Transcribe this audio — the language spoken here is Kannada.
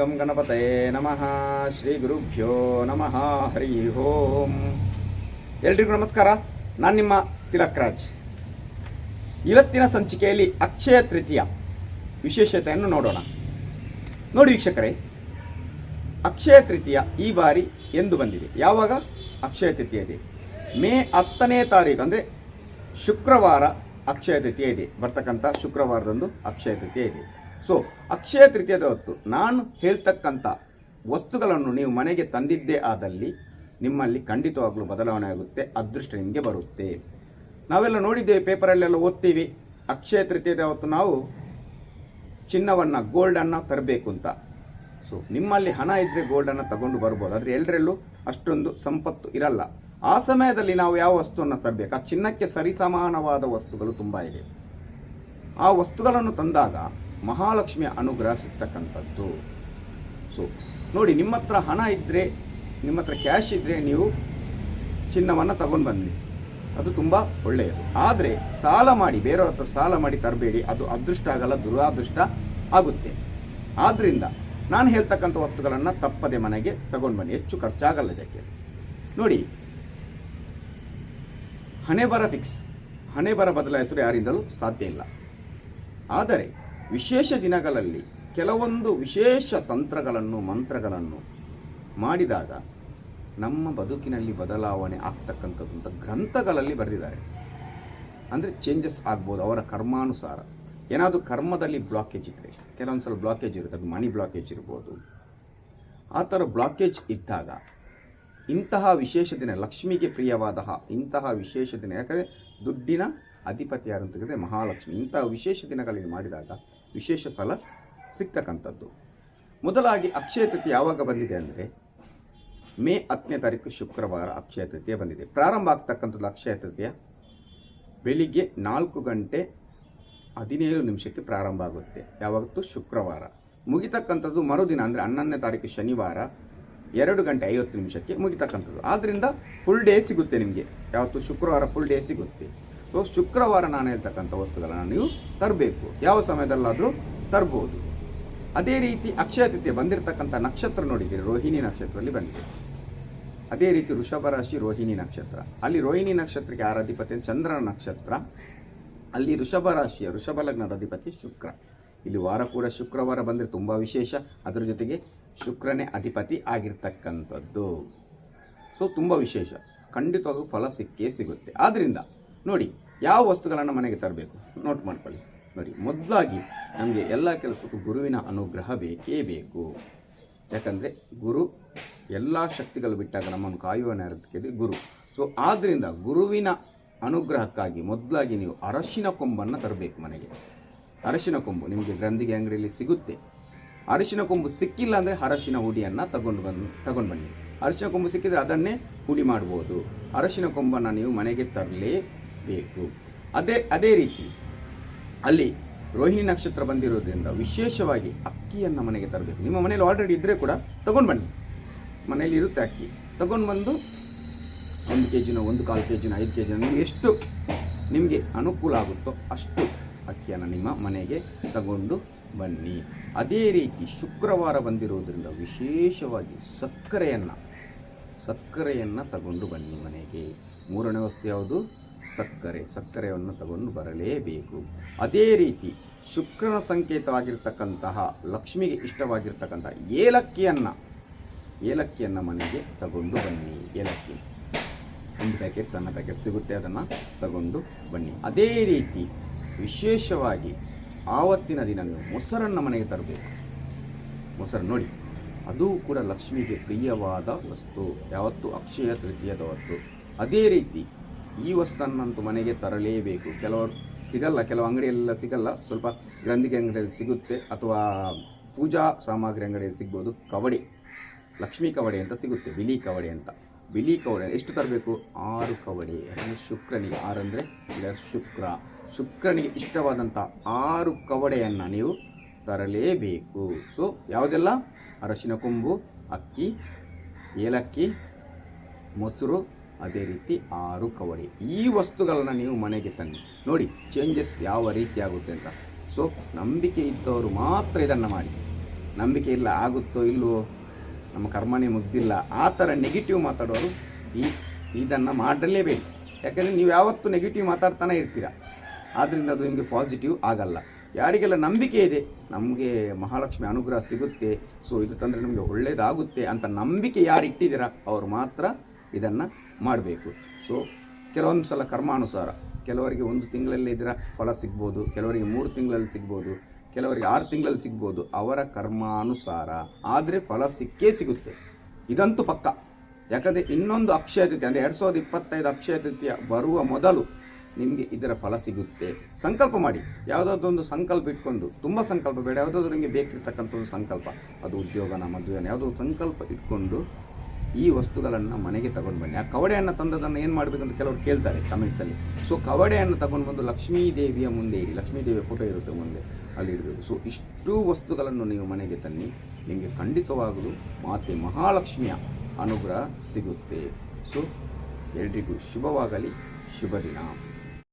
ಗಣಪತಯೇ ನಮಃ ಶ್ರೀ ಗುರುಭ್ಯೋ ನಮಃ ಹರಿ ಓಂ ಎಲ್ರಿಗೂ ನಮಸ್ಕಾರ. ನಾನು ನಿಮ್ಮ ತಿಲಕ್ ರಾಜ್. ಇವತ್ತಿನ ಸಂಚಿಕೆಯಲ್ಲಿ ಅಕ್ಷಯ ತೃತೀಯ ವಿಶೇಷತೆಯನ್ನು ನೋಡೋಣ. ನೋಡಿ ವೀಕ್ಷಕರೇ, ಅಕ್ಷಯ ತೃತೀಯ ಈ ಬಾರಿ ಎಂದು ಬಂದಿದೆ. ಯಾವಾಗ? ಅಕ್ಷಯ ತೃತೀಯ ಇದೆ ಮೇ ಹತ್ತನೇ ತಾರೀಕು ಅಂದರೆ ಶುಕ್ರವಾರ ಅಕ್ಷಯ ತೃತೀಯ ಇದೆ ಬರ್ತಕ್ಕಂಥ ಶುಕ್ರವಾರದಂದು ಅಕ್ಷಯ ತೃತೀಯ ಇದೆ ಸೊ ಅಕ್ಷಯ ತೃತೀಯದ ಹೊತ್ತು ನಾನು ಹೇಳ್ತಕ್ಕಂಥ ವಸ್ತುಗಳನ್ನು ನೀವು ಮನೆಗೆ ತಂದಿದ್ದೇ ಆದಲ್ಲಿ ನಿಮ್ಮಲ್ಲಿ ಖಂಡಿತವಾಗಲೂ ಬದಲಾವಣೆ ಆಗುತ್ತೆ ಅದೃಷ್ಟ ನಿಮಗೆ ಬರುತ್ತೆ. ನಾವೆಲ್ಲ ನೋಡಿದ್ದೇವೆ, ಪೇಪರಲ್ಲೆಲ್ಲ ಓದ್ತೀವಿ. ಅಕ್ಷಯ ತೃತೀಯದ ಹೊತ್ತು ನಾವು ಚಿನ್ನವನ್ನು, ಗೋಲ್ಡನ್ನು ತರಬೇಕು ಅಂತ. ಸೊ ನಿಮ್ಮಲ್ಲಿ ಹಣ ಇದ್ದರೆ ಗೋಲ್ಡನ್ನು ತಗೊಂಡು ಬರ್ಬೋದು. ಆದರೆ ಎಲ್ಲರಲ್ಲೂ ಅಷ್ಟೊಂದು ಸಂಪತ್ತು ಇರಲ್ಲ. ಆ ಸಮಯದಲ್ಲಿ ನಾವು ಯಾವ ವಸ್ತುವನ್ನು ತರಬೇಕು? ಆ ಚಿನ್ನಕ್ಕೆ ಸರಿಸಮಾನವಾದ ವಸ್ತುಗಳು ತುಂಬ ಇದೆ. ಆ ವಸ್ತುಗಳನ್ನು ತಂದಾಗ ಮಹಾಲಕ್ಷ್ಮಿಯ ಅನುಗ್ರಹ ಸಿಗ್ತಕ್ಕಂಥದ್ದು. ಸೊ ನೋಡಿ, ನಿಮ್ಮ ಹತ್ರ ಹಣ ಇದ್ದರೆ ನಿಮ್ಮ ಹತ್ರ ಕ್ಯಾಶ್ ಇದ್ದರೆ ನೀವು ಚಿನ್ನವನ್ನು ತಗೊಂಡು ಬನ್ನಿ. ಅದು ತುಂಬ ಒಳ್ಳೆಯದು. ಆದರೆ ಸಾಲ ಮಾಡಿ, ಬೇರೆಯವ್ರ ಹತ್ರ ಸಾಲ ಮಾಡಿ ತರಬೇಡಿ. ಅದು ಅದೃಷ್ಟ ಆಗಲ್ಲ, ದುರಾದೃಷ್ಟ ಆಗುತ್ತೆ. ಆದ್ದರಿಂದ ನಾನು ಹೇಳ್ತಕ್ಕಂಥ ವಸ್ತುಗಳನ್ನು ತಪ್ಪದೆ ಮನೆಗೆ ತಗೊಂಡು ಬನ್ನಿ. ಹೆಚ್ಚು ಖರ್ಚಾಗಲ್ಲ ಇದಕ್ಕೆ ನೋಡಿ ಹಣೆ ಬರ ಫಿಕ್ಸ್ ಹಣೆ ಬರ ಬದಲಾಯಿಸಲು ಯಾರಿಂದಲೂ ಸಾಧ್ಯ ಇಲ್ಲ. ಆದರೆ ವಿಶೇಷ ದಿನಗಳಲ್ಲಿ ಕೆಲವೊಂದು ವಿಶೇಷ ತಂತ್ರಗಳನ್ನು, ಮಂತ್ರಗಳನ್ನು ಮಾಡಿದಾಗ ನಮ್ಮ ಬದುಕಿನಲ್ಲಿ ಬದಲಾವಣೆ ಆಗ್ತಕ್ಕಂಥದ್ದು ಅಂತ ಗ್ರಂಥಗಳಲ್ಲಿ ಬರೆದಿದ್ದಾರೆ. ಅಂದರೆ ಚೇಂಜಸ್ ಆಗ್ಬೋದು, ಅವರ ಕರ್ಮಾನುಸಾರ. ಏನಾದರೂ ಕರ್ಮದಲ್ಲಿ ಬ್ಲಾಕೇಜ್ ಇದ್ದರೆ ಕೆಲವೊಂದು ಸಲ ಬ್ಲಾಕೇಜ್ ಇರುತ್ತೆ ಅದು ಮನಿ ಬ್ಲಾಕೇಜ್ ಇರ್ಬೋದು. ಆ ಥರ ಬ್ಲಾಕೇಜ್ ಇದ್ದಾಗ ಇಂತಹ ವಿಶೇಷ ದಿನ, ಲಕ್ಷ್ಮಿಗೆ ಪ್ರಿಯವಾದ ಇಂತಹ ವಿಶೇಷ ದಿನ. ಯಾಕಂದರೆ ದುಡ್ಡಿನ ಅಧಿಪತಿ ಯಾರು ಅಂತ ಹೇಳಿದ್ರೆ ಮಹಾಲಕ್ಷ್ಮಿ. ಇಂಥ ವಿಶೇಷ ದಿನಗಳಲ್ಲಿ ಮಾಡಿದಾಗ ವಿಶೇಷ ಫಲ ಸಿಗ್ತಕ್ಕಂಥದ್ದು ಮೊದಲಾಗಿ ಅಕ್ಷಯ ತೃತೀಯ ಯಾವಾಗ ಬಂದಿದೆ ಅಂದರೆ ಮೇ ಹತ್ತನೇ ತಾರೀಕು ಶುಕ್ರವಾರ ಅಕ್ಷಯ ತೃತೀಯ ಬಂದಿದೆ. ಪ್ರಾರಂಭ ಆಗ್ತಕ್ಕಂಥದ್ದು ಅಕ್ಷಯ ತೃತೀಯ ಬೆಳಿಗ್ಗೆ ನಾಲ್ಕು ಗಂಟೆ ಹದಿನೇಳು ನಿಮಿಷಕ್ಕೆ ಪ್ರಾರಂಭ ಆಗುತ್ತೆ. ಯಾವತ್ತು? ಶುಕ್ರವಾರ. ಮುಗಿತಕ್ಕಂಥದ್ದು ಮರುದಿನ ಅಂದರೆ ಹನ್ನೊಂದನೇ ತಾರೀಕು ಶನಿವಾರ ಎರಡು ಗಂಟೆ ಐವತ್ತು ನಿಮಿಷಕ್ಕೆ ಮುಗಿತಕ್ಕಂಥದ್ದು. ಆದ್ದರಿಂದ ಫುಲ್ ಡೇ ಸಿಗುತ್ತೆ ನಿಮಗೆ. ಯಾವತ್ತು? ಶುಕ್ರವಾರ ಫುಲ್ ಡೇ ಸಿಗುತ್ತೆ. ಸೊ ಶುಕ್ರವಾರ ನಾನು ಹೇಳ್ತಕ್ಕಂಥ ವಸ್ತುಗಳನ್ನು ನೀವು ತರಬೇಕು. ಯಾವ ಸಮಯದಲ್ಲಾದರೂ ತರ್ಬೋದು. ಅದೇ ರೀತಿ ಅಕ್ಷಯ ತೃತೀಯ ಬಂದಿರತಕ್ಕಂಥ ನಕ್ಷತ್ರ ನೋಡಿದ್ದೀರಿ, ರೋಹಿಣಿ ನಕ್ಷತ್ರದಲ್ಲಿ ಬಂದಿದೆ. ಅದೇ ರೀತಿ ವೃಷಭ ರಾಶಿ, ರೋಹಿಣಿ ನಕ್ಷತ್ರ. ಅಲ್ಲಿ ರೋಹಿಣಿ ನಕ್ಷತ್ರಕ್ಕೆ ಯಾರ ಅಧಿಪತಿ ಚಂದ್ರನ ನಕ್ಷತ್ರ. ಅಲ್ಲಿ ವೃಷಭ ರಾಶಿಯ, ವೃಷಭ ಲಗ್ನದ ಅಧಿಪತಿ ಶುಕ್ರ. ಇಲ್ಲಿ ವಾರ ಕೂಡ ಶುಕ್ರವಾರ ಬಂದರೆ ತುಂಬ ವಿಶೇಷ. ಅದರ ಜೊತೆಗೆ ಶುಕ್ರನೇ ಅಧಿಪತಿ ಆಗಿರ್ತಕ್ಕಂಥದ್ದು. ಸೊ ತುಂಬ ವಿಶೇಷ. ಖಂಡಿತವಾಗೂ ಫಲ ಸಿಕ್ಕೇ ಸಿಗುತ್ತೆ. ಆದ್ದರಿಂದ ನೋಡಿ, ಯಾವ ವಸ್ತುಗಳನ್ನು ಮನೆಗೆ ತರಬೇಕು? ನೋಟ್ ಮಾಡ್ಕೊಳ್ಳಿ. ನೋಡಿ, ಮೊದಲಾಗಿ ನಮಗೆ ಎಲ್ಲ ಕೆಲಸಕ್ಕೂ ಗುರುವಿನ ಅನುಗ್ರಹ ಬೇಕೇ ಬೇಕು. ಯಾಕಂದರೆ ಗುರು ಎಲ್ಲ ಶಕ್ತಿಗಳು ಬಿಟ್ಟಾಗ ನಮ್ಮನ್ನು ಕಾಯುವ ನೆರದಕ್ಕೆ ಗುರು. ಸೊ ಆದ್ದರಿಂದ ಗುರುವಿನ ಅನುಗ್ರಹಕ್ಕಾಗಿ ಮೊದಲಾಗಿ ನೀವು ಅರಶಿನ ಕೊಂಬನ್ನು ತರಬೇಕು ಮನೆಗೆ. ಅರಶಿನ ಕೊಂಬು ನಿಮಗೆ ಗ್ರಂಥಿಗೆ ಅಂಗಡಿಯಲ್ಲಿ ಸಿಗುತ್ತೆ. ಅರಶಿನ ಕೊಂಬು ಸಿಕ್ಕಿಲ್ಲ ಅಂದರೆ ಅರಶಿನ ಹುಡಿಯನ್ನು ತಗೊಂಡು ಬಂದು, ತಗೊಂಡು ಬನ್ನಿ. ಅರಶಿನ ಕೊಂಬು ಸಿಕ್ಕಿದರೆ ಅದನ್ನೇ ಹುಡಿ ಮಾಡ್ಬೋದು. ಅರಶಿನ ಕೊಂಬನ್ನು ನೀವು ಮನೆಗೆ ತರಲೇಬೇಕು ಅದೇ ಅದೇ ರೀತಿ ಅಲ್ಲಿ ರೋಹಿಣಿ ನಕ್ಷತ್ರ ಬಂದಿರೋದ್ರಿಂದ ವಿಶೇಷವಾಗಿ ಅಕ್ಕಿಯನ್ನು ಮನೆಗೆ ತರಬೇಕು. ನಿಮ್ಮ ಮನೇಲಿ ಆಲ್ರೆಡಿ ಇದ್ದರೆ ಕೂಡ ತೊಗೊಂಡು ಬನ್ನಿ. ಮನೇಲಿ ಇರುತ್ತೆ ಅಕ್ಕಿ. ತೊಗೊಂಡು ಬಂದು ಒಂದು ಕೆ ಜಿನ ಒಂದು ಕಾಲು ಕೆ ಜಿನ ಐದು ಕೆ ಜಿನ ನಿಮಗೆ ಎಷ್ಟು ನಿಮಗೆ ಅನುಕೂಲ ಆಗುತ್ತೋ ಅಷ್ಟು ಅಕ್ಕಿಯನ್ನು ನಿಮ್ಮ ಮನೆಗೆ ತಗೊಂಡು ಬನ್ನಿ. ಅದೇ ರೀತಿ ಶುಕ್ರವಾರ ಬಂದಿರೋದ್ರಿಂದ ವಿಶೇಷವಾಗಿ ಸಕ್ಕರೆಯನ್ನು ಸಕ್ಕರೆಯನ್ನು ತಗೊಂಡು ಬನ್ನಿ ಮನೆಗೆ. ಮೂರನೇ ವಸ್ತು ಯಾವುದು? ಸಕ್ಕರೆ, ಸಕ್ಕರೆಯನ್ನು ತಗೊಂಡು ಬರಲೇಬೇಕು. ಅದೇ ರೀತಿ ಶುಕ್ರನ ಸಂಕೇತವಾಗಿರ್ತಕ್ಕಂತಹ ಲಕ್ಷ್ಮಿಗೆ ಇಷ್ಟವಾಗಿರ್ತಕ್ಕಂತಹ ಏಲಕ್ಕಿಯನ್ನು ಏಲಕ್ಕಿಯನ್ನು ಮನೆಗೆ ತಗೊಂಡು ಬನ್ನಿ. ಏಲಕ್ಕಿ. ಒಂದು ಪ್ಯಾಕೆಟ್, ಸಣ್ಣ ಪ್ಯಾಕೆಟ್ ಸಿಗುತ್ತೆ ಅದನ್ನು ತಗೊಂಡು ಬನ್ನಿ. ಅದೇ ರೀತಿ ವಿಶೇಷವಾಗಿ ಆವತ್ತಿನ ದಿನ ನೀವು ಮೊಸರನ್ನು ಮನೆಗೆ ತರಬೇಕು. ಮೊಸರು ನೋಡಿ. ಅದು ಕೂಡ ಲಕ್ಷ್ಮಿಗೆ ಪ್ರಿಯವಾದ ವಸ್ತು. ಯಾವತ್ತು ಅಕ್ಷಯ ತೃತೀಯದ ವಸ್ತು. ಅದೇ ರೀತಿ ಈ ವಸ್ತುವನ್ನಂತೂ ಮನೆಗೆ ತರಲೇಬೇಕು. ಕೆಲವರು ಸಿಗಲ್ಲ, ಕೆಲವು ಅಂಗಡಿಯಲ್ಲೆಲ್ಲ ಸಿಗಲ್ಲ. ಸ್ವಲ್ಪ ಗ್ರಂಥಿಗೆ ಅಂಗಡಿಯಲ್ಲಿ ಸಿಗುತ್ತೆ ಅಥವಾ ಪೂಜಾ ಸಾಮಗ್ರಿ ಅಂಗಡಿಯಲ್ಲಿ ಸಿಗ್ಬೋದು. ಕವಡೆ, ಲಕ್ಷ್ಮೀ ಕವಡೆ ಅಂತ ಸಿಗುತ್ತೆ, ಬಿಳಿ ಕವಡೆ ಅಂತ. ಬಿಳಿ ಕವಡೆ ಎಷ್ಟು ತರಬೇಕು? ಆರು ಕವಡೆ. ಶುಕ್ರನಿಗೆ ಆರು ಅಂದರೆ ಶುಕ್ರ. ಶುಕ್ರನಿಗೆ ಇಷ್ಟವಾದಂಥ ಆರು ಕವಡೆಯನ್ನು ನೀವು ತರಲೇಬೇಕು. ಸೊ ಯಾವುದೆಲ್ಲ? ಅರಶಿನ, ಕೊಂಬು, ಅಕ್ಕಿ, ಏಲಕ್ಕಿ, ಮೊಸರು ಅದೇ ರೀತಿ ಆರು ಕವಡಿ. ಈ ವಸ್ತುಗಳನ್ನು ನೀವು ಮನೆಗೆ ತನ್ನಿ ನೋಡಿ ಚೇಂಜಸ್ ಯಾವ ರೀತಿ ಆಗುತ್ತೆ ಅಂತ. ಸೊ ನಂಬಿಕೆ ಇದ್ದವರು ಮಾತ್ರ ಇದನ್ನು ಮಾಡಿ. ನಂಬಿಕೆ ಇಲ್ಲ, ಆಗುತ್ತೋ ಇಲ್ಲವೋ ನಮ್ಮ ಕರ್ಮನೇ ಮುಗ್ದಿಲ್ಲ, ಆ ಥರ ನೆಗೆಟಿವ್ ಮಾತಾಡೋರು ಈ, ಇದನ್ನು ಮಾಡಲೇಬೇಕು. ಯಾಕಂದರೆ ನೀವು ಯಾವತ್ತೂ ನೆಗೆಟಿವ್ ಮಾತಾಡ್ತಾನೆ ಇರ್ತೀರ. ಆದ್ದರಿಂದ ಅದು ನಿಮಗೆ ಪಾಸಿಟಿವ್ ಆಗಲ್ಲ. ಯಾರಿಗೆಲ್ಲ ನಂಬಿಕೆ ಇದೆ, ನಮಗೆ ಮಹಾಲಕ್ಷ್ಮಿ ಅನುಗ್ರಹ ಸಿಗುತ್ತೆ ಸೊ ಇದು ತಂದರೆ ನಮಗೆ ಒಳ್ಳೆಯದಾಗುತ್ತೆ ಅಂತ ನಂಬಿಕೆ ಯಾರು ಇಟ್ಟಿದ್ದೀರಾ ಅವರು ಮಾತ್ರ ಇದನ್ನು ಮಾಡಬೇಕು. ಸೊ ಕೆಲವೊಂದು ಸಲ ಕರ್ಮಾನುಸಾರ, ಕೆಲವರಿಗೆ ಒಂದು ತಿಂಗಳಲ್ಲಿ ಇದರ ಫಲ ಸಿಗ್ಬೋದು, ಕೆಲವರಿಗೆ ಮೂರು ತಿಂಗಳಲ್ಲಿ ಸಿಗ್ಬೋದು, ಕೆಲವರಿಗೆ ಆರು ತಿಂಗಳಲ್ಲಿ ಸಿಗ್ಬೋದು, ಅವರ ಕರ್ಮಾನುಸಾರ ಆದರೆ ಫಲ ಸಿಕ್ಕೇ ಸಿಗುತ್ತೆ. ಇದಂತೂ ಪಕ್ಕ. ಯಾಕಂದರೆ ಇನ್ನೊಂದು ಅಕ್ಷಯ ತೃತೀಯ, ಅಂದರೆ ಎರಡು ಸಾವಿರದ ಇಪ್ಪತ್ತೈದು ಅಕ್ಷಯ ತೃತೀಯ ಬರುವ ಮೊದಲು ನಿಮಗೆ ಇದರ ಫಲ ಸಿಗುತ್ತೆ. ಸಂಕಲ್ಪ ಮಾಡಿ. ಯಾವುದಾದ್ರೊಂದು ಸಂಕಲ್ಪ ಇಟ್ಕೊಂಡು, ತುಂಬ ಸಂಕಲ್ಪ ಬೇಡ. ಯಾವುದಾದ್ರೂ ನಿಮಗೆ ಬೇಕಿರ್ತಕ್ಕಂಥ ಒಂದು ಸಂಕಲ್ಪ. ಅದು ಉದ್ಯೋಗನ, ಮದುವೆನ ಯಾವುದೋ ಸಂಕಲ್ಪ ಇಟ್ಕೊಂಡು ಈ ವಸ್ತುಗಳನ್ನು ಮನೆಗೆ ತಗೊಂಡು ಬನ್ನಿ. ಆ ಕವಡೆಯನ್ನು ತಂದದನ್ನು ಏನು ಮಾಡಬೇಕು ಅಂತ ಕೆಲವರು ಕೇಳ್ತಾರೆ ಕಮೆಂಟ್ಸಲ್ಲಿ ಸೊ ಕವಡೆಯನ್ನು ತಗೊಂಡು ಬಂದು ಲಕ್ಷ್ಮೀ ದೇವಿಯ ಮುಂದೆ ಇಡಿ, ಲಕ್ಷ್ಮೀ ದೇವಿಯ ಫೋಟೋ ಇರುತ್ತೆ ಮುಂದೆ, ಅಲ್ಲಿ ಇಡಬೇಕು. ಸೊ ಇಷ್ಟು ವಸ್ತುಗಳನ್ನು ನೀವು ಮನೆಗೆ ತನ್ನಿ, ನಿಮಗೆ ಖಂಡಿತವಾಗಲೂ ಮಾತೆ ಮಹಾಲಕ್ಷ್ಮಿಯ ಅನುಗ್ರಹ ಸಿಗುತ್ತೆ. ಸೊ ಎಲ್ರಿಗೂ ಶುಭವಾಗಲಿ ಶುಭ ದಿನ